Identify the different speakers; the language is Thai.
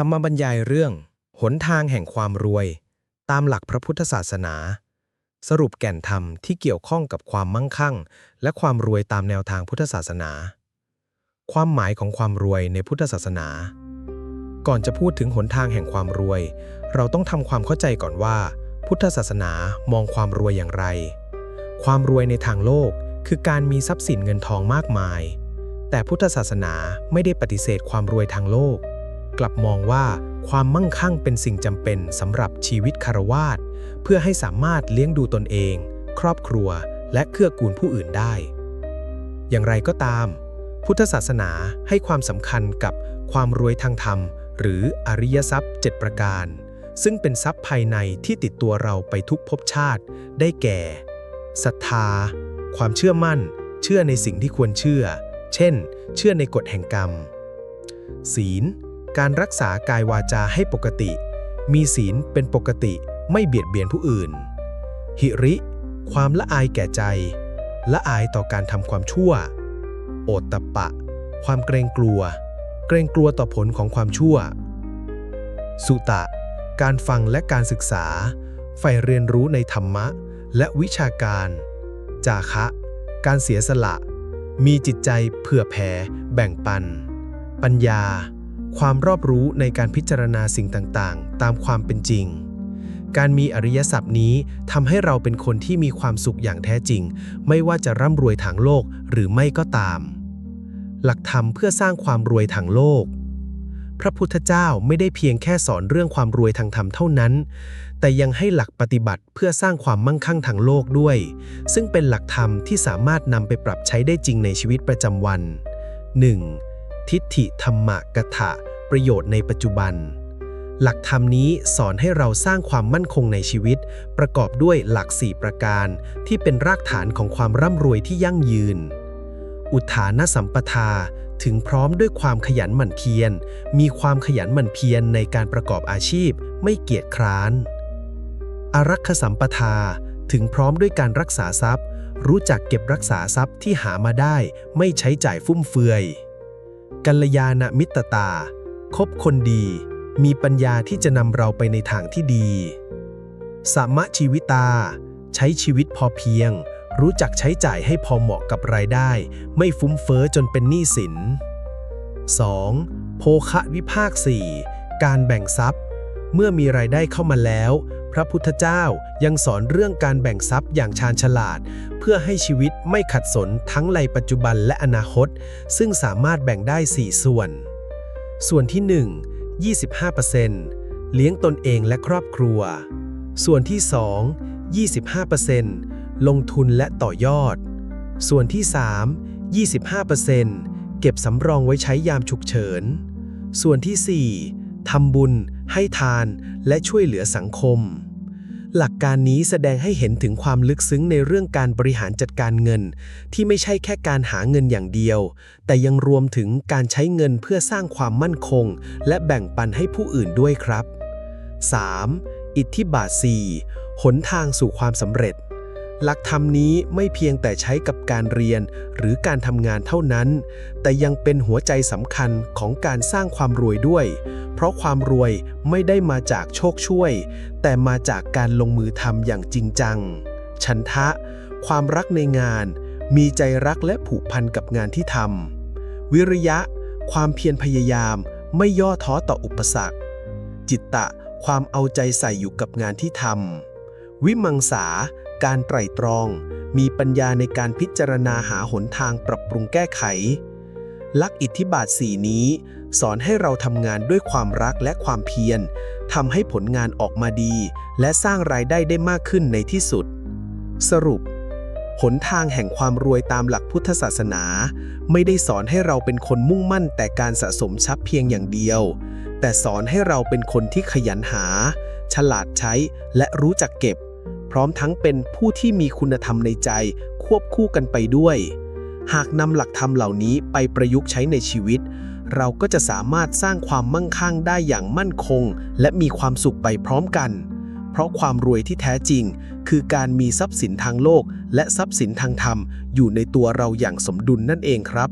Speaker 1: รรมบรรยายเรื่อง หนทางแห่งความรวย ตามหลักพระพุทธศาสนา สรุปแก่นธรรมที่เกี่ยวข้องกับความมั่งคั่ง และความรวยตามแนวทางพุทธศาสนา ความหมายของความรวยในพุทธศาสนา ก่อนจะพูดถึงหนทางแห่งความรวย เราต้องทำความเข้าใจก่อนว่า พุทธศาสนามองความรวยอย่างไร ความรวยในทางโลกคือการมีทรัพย์สินเงินทองมากมาย แต่พุทธศาสนาไม่ได้ปฏิเสธความรวยทางโลก กลับมองว่าความมั่งคั่งเป็นสิ่งจำเป็นสำหรับชีวิตคารวาสเพื่อให้สามารถเลี้ยงดูตนเอง ครอบครัว และเกื้อกูลผู้อื่นได้ อย่างไรก็ตาม พุทธศาสนาให้ความสำคัญกับความรวยทางธรรม หรืออริยทรัพย์ 7 ประการ ซึ่งเป็นทรัพย์ภายในที่ติดตัวเราไปทุกภพชาติ ได้แก่ศรัทธา ความเชื่อมั่น เชื่อในสิ่งที่ควรเชื่อ เช่น เชื่อในกฎแห่งกรรม ศีล การรักษากายวาจาให้ปกติ มีศีลเป็นปกติไม่เบียดเบียนผู้อื่น หิริ ความละอายแก่ใจ ละอายต่อการทำความชั่ว โอตตปปะ ความเกรงกลัว เกรงกลัวต่อผลของความชั่ว สุตะ การฟังและการศึกษาใฝ่เรียนรู้ในธรรมะ และวิชาการ จาคะ การเสียสละ มีจิตใจเผื่อแผ่แบ่งปัน ปัญญา ความรอบรู้ในการพิจารณาสิ่งต่างๆ ตามความเป็นจริง การมีอริยสัพนี้ทำให้เราเป็นคนที่มีความสุขอย่างแท้จริง ไม่ว่าจะร่ำรวยทางโลกหรือไม่ก็ตาม หลักธรรมเพื่อสร้างความรวยทางโลก พระพุทธเจ้าไม่ได้เพียงแค่สอนเรื่องความรวยทางธรรมเท่านั้น แต่ยังให้หลักปฏิบัติเพื่อสร้างความมั่งคั่งทางโลกด้วย ซึ่งเป็นหลักธรรมที่สามารถนำไปปรับใช้ได้จริงในชีวิตประจำวัน 1. ทิฏฐิธรรมกถะประโยชน์ในปัจจุบัน หลักธรรมนี้สอนให้เราสร้างความมั่นคงในชีวิต ประกอบด้วยหลัก4ประการ ที่เป็นรากฐานของความร่ำรวยที่ยั่งยืน อุทานสัมปทาถึงพร้อมด้วยความขยันหมั่นเพียร มีความขยันหมั่นเพียรในการประกอบอาชีพ ไม่เกียจคร้าน อารักขสัมปทา ถึงพร้อมด้วยการรักษาทรัพย์ รู้จักเก็บรักษาทรัพย์ที่หามาได้ ไม่ใช้จ่ายฟุ่มเฟือย กัลยาณมิตรตา คบคนดี มีปัญญาที่จะนำเราไปในทางที่ดีสามะชีวิตา ใช้ชีวิตพอเพียง รู้จักใช้จ่ายให้พอเหมาะกับรายได้ ไม่ฟุ้มเฟอ้อจนเป็นหนี้สิน 2. โภคะวิภาค 4 การแบ่งทรัพย์ เมื่อมีรายได้เข้ามาแล้ว พระพุทธเจ้ายังสอนเรื่องการแบ่งทรัพย์อย่างชาญฉลาด เพื่อให้ชีวิตไม่ขัดสนทั้งในปัจจุบันและอนาคต ซึ่งสามารถแบ่งได้ 4 ส่วน ส่วนที่ 1 25%เลี้ยงตนเองและครอบครัว ส่วนที่ 2 25%ลงทุนและต่อยอด ส่วนที่ 3 25%เก็บสำรองไว้ใช้ยามฉุกเฉิน ส่วนที่ 4ทำบุญ ให้ทานและช่วยเหลือสังคม หลักการนี้แสดงให้เห็นถึงความลึกซึ้งในเรื่องการบริหารจัดการเงิน ที่ไม่ใช่แค่การหาเงินอย่างเดียว แต่ยังรวมถึงการใช้เงินเพื่อสร้างความมั่นคง และแบ่งปันให้ผู้อื่นด้วยครับ 3. อิทธิบาท 4 หนทางสู่ความสำเร็จ หลักธรรมนี้ไม่เพียงแต่ใช้กับการเรียนหรือการทำงานเท่านั้น แต่ยังเป็นหัวใจสำคัญของการสร้างความรวยด้วย เพราะความรวยไม่ได้มาจากโชคช่วย แต่มาจากการลงมือทำอย่างจริงจังฉันทะ ความรักในงาน มีใจรักและผูกพันกับงานที่ทำ วิริยะ ความเพียรพยายาม ไม่ย่อท้อต่ออุปสรรค จิตตะ ความเอาใจใส่อยู่กับงานที่ทำวิมังสา การไตร่ตรอง มีปัญญาในการพิจารณาหาหนทางปรับปรุงแก้ไข ลักอิทธิบาทสี่นี้ สอนให้เราทำงานด้วยความรักและความเพียรทำให้ผลงานออกมาดี และสร้างรายได้ได้มากขึ้นในที่สุด สรุปหนทางแห่งความรวยตามหลักพุทธศาสนา ไม่ได้สอนให้เราเป็นคนมุ่งมั่นแต่การสะสมทรัพย์เพียงอย่างเดียว แต่สอนให้เราเป็นคนที่ขยันหา ฉลาดใช้และรู้จักเก็บ พร้อมทั้งเป็นผู้ที่มีคุณธรรมในใจ ควบคู่กันไปด้วย หากนำหลักธรรมเหล่านี้ไปประยุกต์ใช้ในชีวิต เราก็จะสามารถสร้างความมั่งคั่งได้อย่างมั่นคง และมีความสุขไปพร้อมกัน เพราะความรวยที่แท้จริง คือการมีทรัพย์สินทางโลก และทรัพย์สินทางธรรม อยู่ในตัวเราอย่างสมดุลนั่นเองครับ